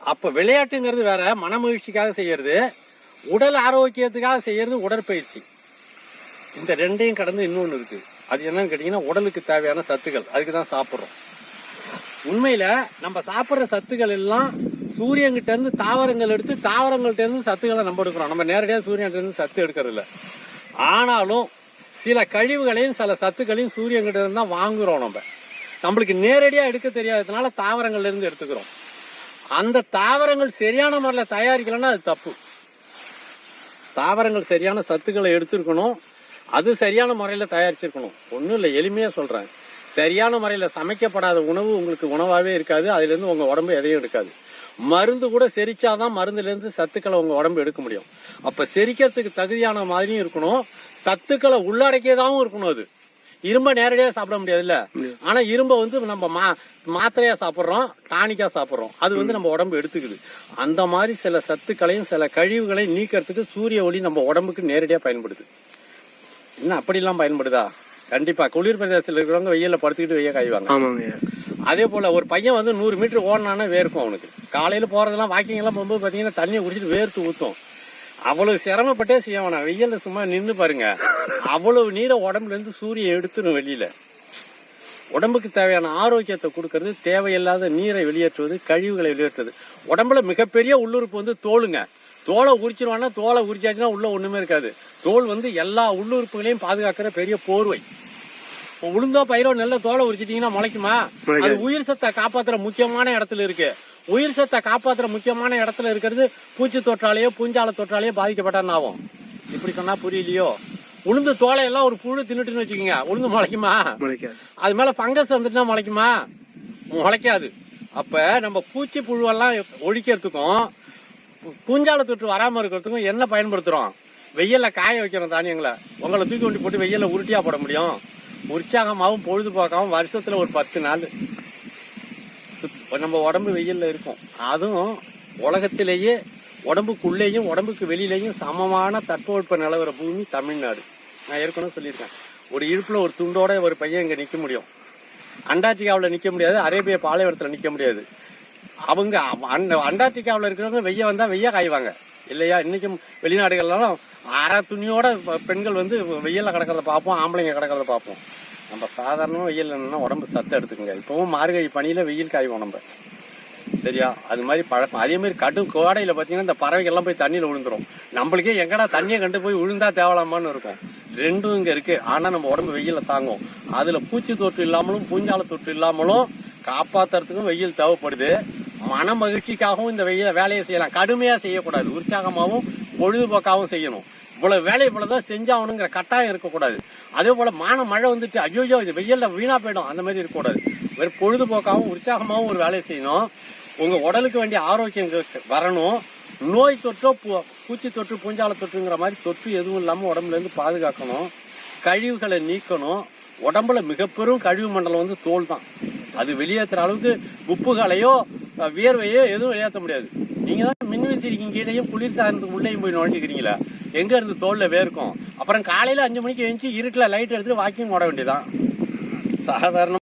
அப்போ விளையாட்டுங்கிறது வேற மன மகிழ்ச்சிக்காக செய்யறது உடல் ஆரோக்கியத்துக்காக செய்யறது உடற்பயிற்சி. இந்த ரெண்டையும் கடந்து இன்னொன்று இருக்கு. அது என்னன்னு கேட்டிங்கன்னா உடலுக்கு தேவையான சத்துக்கள். அதுக்கு தான் சாப்பிட்றோம். உண்மையில் நம்ம சாப்பிட்ற சத்துக்கள் எல்லாம் சூரியன்கிட்டேருந்து தாவரங்கள் எடுத்து தாவரங்கள்ட்ட இருந்து சத்துக்களை நம்ம எடுக்கிறோம். நம்ம நேரடியாக சூரியன்கிட்டேருந்து சத்து எடுக்கிறதில்ல ஆனாலும் சில கழிவுகளையும் சில சத்துக்களையும் சூரியன்கிட்டேருந்து தான் வாங்குகிறோம் நம்ம. நம்மளுக்கு நேரடியாக எடுக்க தெரியாததுனால தாவரங்கள்லேருந்து எடுத்துக்கிறோம். அந்த தாவரங்கள் சரியான முறையில் தயாரிக்கலைன்னா அது தப்பு. தாவரங்கள் சரியான சத்துக்களை எடுத்துருக்கணும். அது சரியான முறையில் தயாரிச்சிருக்கணும். ஒன்றும் இல்லை எளிமையாக சொல்கிறேன் சரியான முறையில் சமைக்கப்படாத உணவு உங்களுக்கு உணவாகவே இருக்காது. அதுலேருந்து உங்கள் உடம்பு எதையும் எடுக்காது. மருந்து கூட செரிச்சாதான் மருந்துலேருந்து சத்துக்களை உங்கள் உடம்பு எடுக்க முடியும். அப்போ செரிக்கிறதுக்கு தகுதியான மாதிரியும் இருக்கணும். சத்துக்களை உள்ளடக்கியதாகவும் இருக்கணும் அது. இரும்பை நேரடியாக சாப்பிட முடியாதுல்ல. ஆனால் இரும்பை வந்து நம்ம மா மாத்திரையாக சாப்பிட்றோம் டானிக்காக சாப்பிட்றோம். அது வந்து நம்ம உடம்பு எடுத்துக்குது. அந்த மாதிரி சில சத்துக்களையும் சில கழிவுகளையும் நீக்கிறதுக்கு சூரிய ஒளி நம்ம உடம்புக்கு நேரடியாக பயன்படுது. என்ன அப்படிலாம் பயன்படுதா? கண்டிப்பா. குளிர் பிரதேசத்தில் இருக்கிறவங்க வெயில்ல படுத்துக்கிட்டு வெய்ய காய்வாங்க. ஆமாங்க. அதே போல ஒரு பையன் வந்து நூறு மீட்டர் ஓடினானே வேர்க்கும் அவனுக்கு. காலையில போறதெல்லாம் வாக்கிங் எல்லாம் போகும்போது பாத்தீங்கன்னா தண்ணியை குடிச்சிட்டு வேர்த்து ஊத்தும். அவ்வளவு சிரமப்பட்டே செய்ய வேணாம். வெயில்ல சும்மா நின்று பாருங்க. அவ்வளவு நீரை உடம்புல இருந்து சூரியன் எடுத்துரும் வெளியில. உடம்புக்கு தேவையான ஆரோக்கியத்தை கொடுக்கறது தேவையில்லாத நீரை வெளியேற்றுவது கழிவுகளை வெளியேற்றுவது. உடம்புல மிகப்பெரிய உள்ளுறுப்பு வந்து தோலுங்க தோலை உரிச்சிருவான்னா தோலை உரிச்சாச்சுன்னா உள்ள ஒண்ணுமே இருக்காது. தோல் வந்து எல்லா உள்ளுறுப்புகளையும் பாதுகாக்கிற பெரிய போர்வை. உளுந்தோ பயிரோ நல்ல தோலை உரிச்சிட்டீங்கன்னா முளைக்குமா? அது உயிர் சத்தை காப்பாத்துற முக்கியமான இடத்துல இருக்கு. உயிர் சத்தை காப்பாத்துற முக்கியமான இடத்துல இருக்கிறது பூச்சி தொற்றாலேயோ பூஞ்சால தொற்றாலேயோ பாதிக்கப்பட்டான்னு ஆகும் இப்படி சொன்னா புரியலையோ? உளுந்து தோலை எல்லாம் ஒரு புழு தின்னுட்டுன்னு வச்சுக்கோங்க. உளுந்து முளைக்குமா? அது மேல ஃபங்கஸ் வந்துட்டுனா முளைக்குமா? முளைக்காது. அப்ப நம்ம பூச்சி புழுவெல்லாம் ஒழிக்கிறதுக்கும் பூஞ்சால தொற்று வராம இருக்கிறதுக்கும் என்ன பயன்படுத்துறோம்? வெயில்ல காய வைக்கிறோம் தானியங்களை. உங்களை தூக்கி கொண்டு போட்டு வெயில்ல உருட்டியா போட முடியும். உற்சாகமாகவும் பொழுதுபோக்காகவும் வருஷத்துல ஒரு பத்து நாள். இப்போ நம்ம உடம்பு வெயிலில் இருக்கும். அதுவும் உலகத்திலேயே உடம்புக்குள்ளேயும் உடம்புக்கு வெளியிலேயும் சமமான தட்பவெட்ப நிலவர பூமி தமிழ்நாடு. நான் ஏற்கனவே சொல்லியிருக்கேன். ஒரு இருப்பில் ஒரு துண்டோட ஒரு பையன் இங்கே நிற்க முடியும். அண்டார்டிகாவில் நிற்க முடியாது அரேபிய பாலைவனத்தில் நிற்க முடியாது. அவங்க அந்த அண்டார்டிகாவில் இருக்கிறவங்க வெய்ய வந்தால் வெய்ய காய்வாங்க. இல்லையா? இன்றைக்கும் வெளிநாடுகள்லாம் அரை துணியோட பெண்கள் வந்து வெயிலில் கிடக்கிறத பார்ப்போம் ஆம்பளைங்க கிடக்கிறத பார்ப்போம். நம்ம சாதாரணமாக வெயில் என்னன்னா உடம்பு சத்தம் எடுத்துக்கோங்க. இப்போவும் மார்கழி பனியில் வெயில் காய்வோம் நம்ம. சரியா? அது மாதிரி பழக்கம். அதேமாதிரி கடும் கோடையில் பார்த்தீங்கன்னா இந்த பறவைகள்லாம் போய் தண்ணியில் விழுந்துடும் நம்மளுக்கே எங்கடா தண்ணியை கண்டு போய் விழுந்தா தேவலாமான்னு இருக்கும். ரெண்டும் இங்கே இருக்குது ஆனால் நம்ம உடம்பு வெயிலில் தாங்கும். அதில் பூச்சி தொற்று இல்லாமலும் பூஞ்சால தொற்று இல்லாமலும் காப்பாற்றுறதுக்கும் வெயில் தேவைப்படுது. மன மகிழ்ச்சிக்காகவும் இந்த வெயில வேலையை செய்யலாம். கடுமையாக செய்யக்கூடாது. உற்சாகமாகவும் பொழுதுபோக்காகவும் செய்யணும். இவ்வளவு வேலை இவ்வளவுதான் செஞ்சாகணுங்கிற கட்டாயம் இருக்கக்கூடாது. அதே போல மான மழை வந்துட்டு ஐயோ இது வெயில்ல வீணா போயிடும். அந்த மாதிரி இருக்கக்கூடாது. வெறும் பொழுதுபோக்காகவும் உற்சாகமாகவும் ஒரு வேலையை செய்யணும். உங்க உடலுக்கு வேண்டிய ஆரோக்கியம் வரணும். நோய் தொற்றோ பூ- பூச்சி தொற்று பூஞ்சால தொற்றுங்கிற மாதிரி தொற்று எதுவும் இல்லாமல் உடம்புல இருந்து பாதுகாக்கணும். கழிவுகளை நீக்கணும். உடம்புல மிகப்பெரும் கழிவு மண்டலம் வந்து தோல் தான். அது வெளியேற்றுற அளவுக்கு உப்புகளையோ வியர்வையோ எதுவும் வெளியேற்ற முடியாது. நீங்க தான் மின்விசிறிக்கும் கீழேயும் குளிர் சாதனத்துக்கு உள்ளேயும் போய் நுழைஞ்சிக்கிறீங்களா. எங்கே இருந்து தோல்ல வேர்க்கும். அப்புறம் காலையில் அஞ்சு மணிக்கு எழுந்துச்சு இருட்டில் லைட் எடுத்துகிட்டு வாக்கிங் ஓட வேண்டியதான் சாதாரண